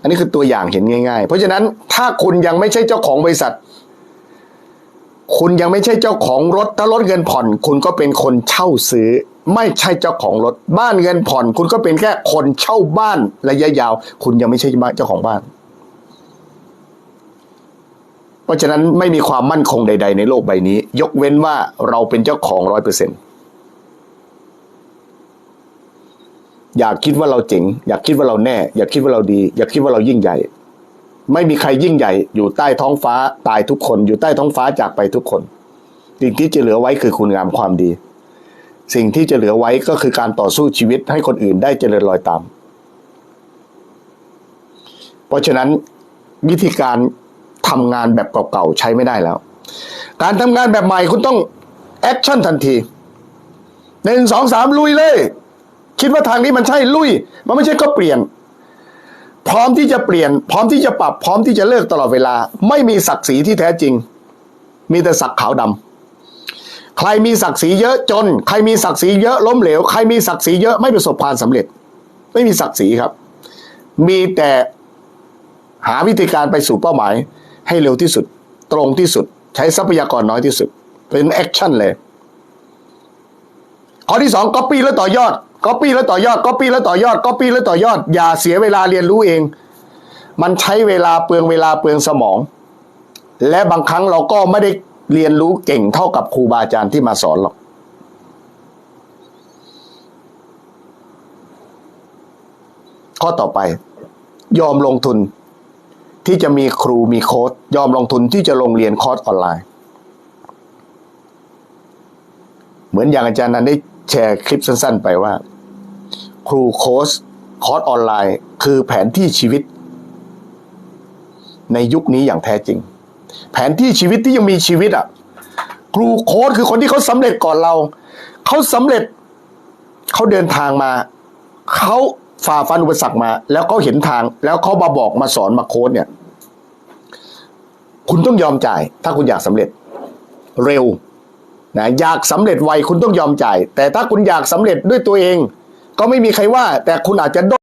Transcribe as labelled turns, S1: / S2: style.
S1: อันนี้คือตัวอย่างเห็นง่าย ๆ เพราะฉะนั้นถ้าคุณยังไม่ใช่เจ้าของบริษัท คุณยังไม่ใช่เจ้าของรถถ้ารถเงินผ่อน คุณก็เป็นคนเช่าซื้อ ไม่ใช่เจ้าของรถ บ้านเงินผ่อน คุณก็เป็นแค่คนเช่าบ้านระยะยาว คุณยังไม่ใช่เจ้าของบ้าน เพราะฉะนั้นไม่มีความมั่นคงใด ๆ ในโลกใบนี้ ยกเว้นว่าเราเป็นเจ้าของร้อยเปอร์เซ็นต์ อยากคิดว่าเราเจ๋ง อยากคิดว่าเราแน่ อยากคิดว่าเราดี อยากคิดว่าเรายิ่งใหญ่ ไม่มีใครยิ่งใหญ่ อยู่ใต้ท้องฟ้าตายทุกคน อยู่ใต้ท้องฟ้าจากไปทุกคนสิ่งที่จะเหลือไว้คือคุณงามความดี สิ่งที่จะเหลือไว้ก็คือการต่อสู้ชีวิตให้คนอื่นได้เจริญรอยตาม เพราะฉะนั้นวิธีการทำงานแบบเก่าๆใช้ไม่ได้แล้ว การทำงานแบบใหม่คุณต้องแอคชั่นทันทีหนึ่งสองสามลุยเลย คิดว่าทางนี้มันใช่ลุย มันไม่ใช่ก็เปลี่ยน พร้อมที่จะเปลี่ยน พร้อมที่จะปรับ พร้อมที่จะเลิกตลอดเวลา ไม่มีศักดิ์ศรีที่แท้จริง มีแต่ศักดิ์ขาวดำใครมีศักดิ์ศรีเยอะจน ใครมีศักดิ์ศรีเยอะล้มเหลว ใครมีศักดิ์ศรีเยอะไม่ประสบความสำเร็จ ไม่มีศักดิ์ศรีครับ มีแต่หาวิธีการไปสู่เป้าหมาย ให้เร็วที่สุด ตรงที่สุด ใช้ทรัพยากรน้อยที่สุด เป็นแอคชั่นเลยข้อที่สองก๊อปปี้แล้วต่อยอด ก๊อปปี้แล้วต่อยอดก๊อปปี้แล้วต่อยอดก๊อปปี้แล้วต่อยอด อย่าเสียเวลาเรียนรู้เอง มันใช้เวลาเปลืองเวลาเปลืองสมอง และบางครั้งเราก็ไม่ได้เรียนรู้เก่งเท่ากับครูบาอาจารย์ที่มาสอนหรอกข้อต่อไป ยอมลงทุน ที่จะมีครูมีโค้ดยอมลงทุนที่จะลงเรียนคอร์สออนไลน์ เหมือนอย่างอาจารย์นั้นได้แชร์คลิปสั้น ๆ ไปว่า ครูโค้ชคอร์สออนไลน์ คือแผนที่ชีวิต ในยุคนี้อย่างแท้จริง แผนที่ชีวิตที่ยังมีชีวิตอะ ครูโค้ชคือคนที่เขาสำเร็จก่อนเรา เขาสำเร็จ เขาเดินทางมา เขาฝ่าฟันอุปสรรคมา แล้วเขาเห็นทาง แล้วเขามาบอกมาสอนมาโค้ชเนี่ย คุณต้องยอมจ่าย ถ้าคุณอยากสำเร็จ เร็วนะอยากสำเร็จไวคุณต้องยอมจ่าย แต่ถ้าคุณอยากสำเร็จด้วยตัวเอง ก็ไม่มีใครว่า แต่คุณอาจจะด้